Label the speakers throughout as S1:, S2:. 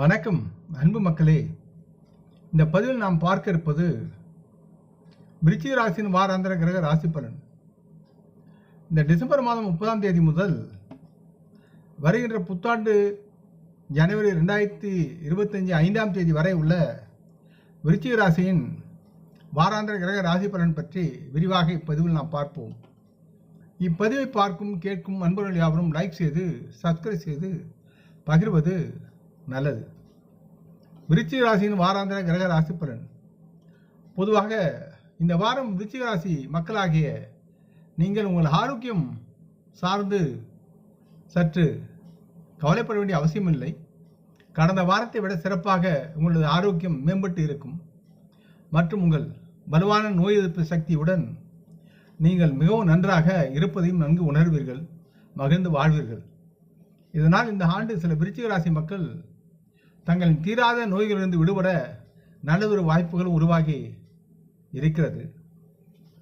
S1: வணக்கம் அன்பு மக்களே. இந்த பதிவில் நாம் பார்க்க இருப்பது விருச்சிக ராசியின் வாராந்திர கிரக ராசி பலன். இந்த டிசம்பர் மாதம் முப்பதாம் தேதி முதல் வருகின்ற புத்தாண்டு ஜனவரி ரெண்டாயிரத்தி இருபத்தஞ்சி ஐந்தாம் தேதி வரை உள்ள விருச்சிக ராசியின் வாராந்திர கிரக ராசி பலன் பற்றி விரிவாக இப்பதிவில் நாம் பார்ப்போம். இப்பதிவை பார்க்கும் கேட்கும் அன்பர்கள் யாவரும் லைக் செய்து சப்ஸ்கிரைப் செய்து பகிர்வது நல்லது. விருச்சிக ராசியின் வாராந்திர கிரக ராசி பலன். பொதுவாக இந்த வாரம் விருச்சிக ராசி மக்களாகிய நீங்கள் உங்கள் ஆரோக்கியம் சார்ந்து சற்று கவலைப்பட வேண்டிய அவசியமில்லை. கடந்த வாரத்தை விட சிறப்பாக உங்களது ஆரோக்கியம் மேம்பட்டு இருக்கும். மற்றும் உங்கள் வலுவான நோய் எதிர்ப்பு சக்தியுடன் நீங்கள் மிகவும் நன்றாக இருப்பதையும் நன்கு உணர்வீர்கள் மகிழ்ந்து வாழ்வீர்கள். இதனால் இந்த ஆண்டு சில விருச்சிக ராசி மக்கள் தங்களின் தீராத நோய்களிலிருந்து விடுபட நல்லதொரு வாய்ப்புகள் உருவாகி இருக்கிறது.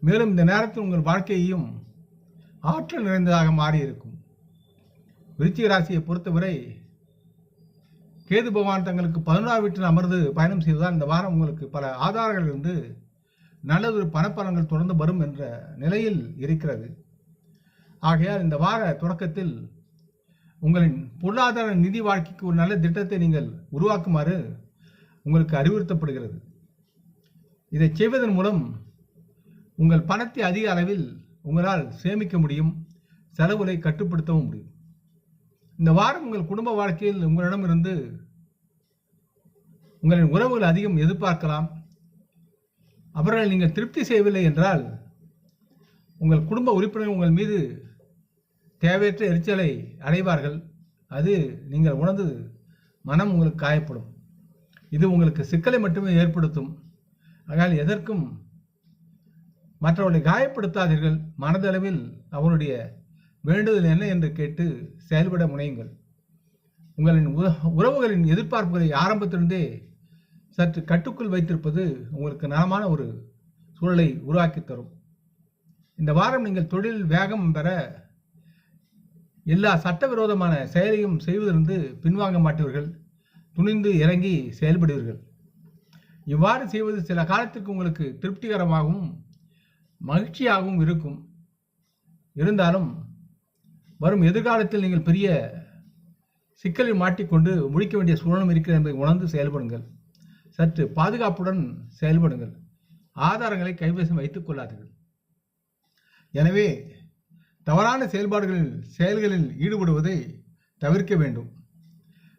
S1: மேலும் இந்த நேரத்தில் உங்கள் வாழ்க்கையையும் ஆற்றல் நிறைந்ததாக மாறியிருக்கும். விருச்சிக ராசியை பொறுத்தவரை கேது பகவான் தங்களுக்கு பதினோராம் வீட்டில் அமர்ந்து பயணம் செய்வதால் இந்த வாரம் உங்களுக்கு பல ஆதாரங்களிலிருந்து நல்லதொரு பணப்பலங்கள் தொடர்ந்து வரும் என்ற நிலையில் இருக்கிறது. ஆகையால் இந்த வார தொடக்கத்தில் உங்களின் பொருளாதார நிதி வாழ்க்கைக்கு ஒரு நல்ல திட்டத்தை நீங்கள் உருவாக்குமாறு உங்களுக்கு அறிவுறுத்தப்படுகிறது. இதை செய்வதன் மூலம் உங்கள் பணத்தை அதிக அளவில் உங்களால் சேமிக்க முடியும் செலவுகளை கட்டுப்படுத்தவும் முடியும். இந்த வாரம் உங்கள் குடும்ப வாழ்க்கையில் உங்களிடமிருந்து உங்களின் உறவுகள் அதிகம் எதிர்பார்க்கலாம். அவர்கள் நீங்கள் திருப்தி செய்யவில்லை என்றால் உங்கள் குடும்ப உறுப்பினர் உங்கள் மீது தேவையற்ற எரிச்சலை அடைவார்கள் அது நீங்கள் உணர்ந்து மனம் உங்களுக்கு காயப்படும். இது உங்களுக்கு சிக்கலை மட்டுமே ஏற்படுத்தும். ஆனால் எதற்கும் மற்றவர்களை காயப்படுத்தாதீர்கள். மனதளவில் அவருடைய வேண்டுதல் என்ன என்று கேட்டு செயல்பட முனையுங்கள். உங்களின் உற- உறவுகளின் எதிர்பார்ப்புகளை ஆரம்பத்திலிருந்தே சற்று கட்டுக்குள் வைத்திருப்பது உங்களுக்கு நலமான ஒரு சூழலை உருவாக்கி தரும். இந்த வாரம் நீங்கள் தொழில் வேகம் பெற எல்லா சட்டவிரோதமான செயலையும் செய்வதிலிருந்து பின்வாங்க மாட்டீர்கள் துணிந்து இறங்கி செயல்படுவீர்கள். இவ்வாறு செய்வது சில காலத்திற்கு உங்களுக்கு திருப்திகரமாகவும் மகிழ்ச்சியாகவும் இருக்கும். இருந்தாலும் வரும் எதிர்காலத்தில் நீங்கள் பெரிய சிக்கலில் மாட்டிக்கொண்டு முடிக்க வேண்டிய சூழலும் இருக்கிறது என்பதை உணர்ந்து செயல்படுங்கள். சற்று பாதுகாப்புடன் செயல்படுங்கள். ஆதாரங்களை கைவசம் வைத்துக் கொள்ளாதீர்கள். எனவே தவறான செயல்பாடுகளில் செயல்களில் ஈடுபடுவதை தவிர்க்க வேண்டும்.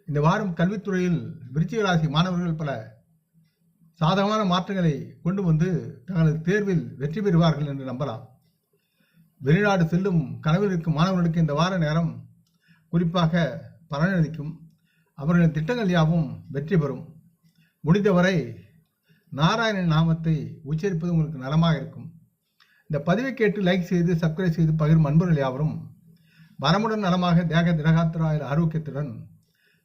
S1: இந்த வாரம் கல்வித்துறையில் விருச்சிக ராசி மாணவர்கள் பல சாதகமான மாற்றங்களை கொண்டு வந்து தங்களது தேர்வில் வெற்றி பெறுவார்கள் என்று நம்பலாம். வெளிநாடு செல்லும் கனவில் இருக்கும் மாணவர்களுக்கு இந்த வார நேரம் குறிப்பாக பலனளிக்கும். அவர்களின் திட்டங்கள் யாவும் வெற்றி பெறும். முடிந்தவரை நாராயணன் நாமத்தை உச்சரிப்பது உங்களுக்கு நலமாக இருக்கும். இந்த பதிவை கேட்டு லைக் செய்து சப்ஸ்கிரைப் செய்து பகிரும் அன்பர்கள் யாவரும் வரமுடன் நலமாக தேக திரகாத்திராயில் ஆரோக்கியத்துடன்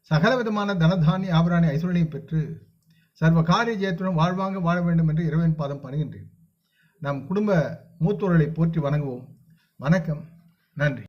S1: சகலவிதமான தனதானி ஆபராணி ஐஸ்வர்யம் பெற்று சர்வ காரிய ஜெயத்துடன் வாழ்வாங்க வாழ வேண்டும் என்று இறைவன் பாதம் பணிகின்றேன். நம் குடும்ப மூத்தோர்களை போற்றி வணங்குவோம். வணக்கம். நன்றி.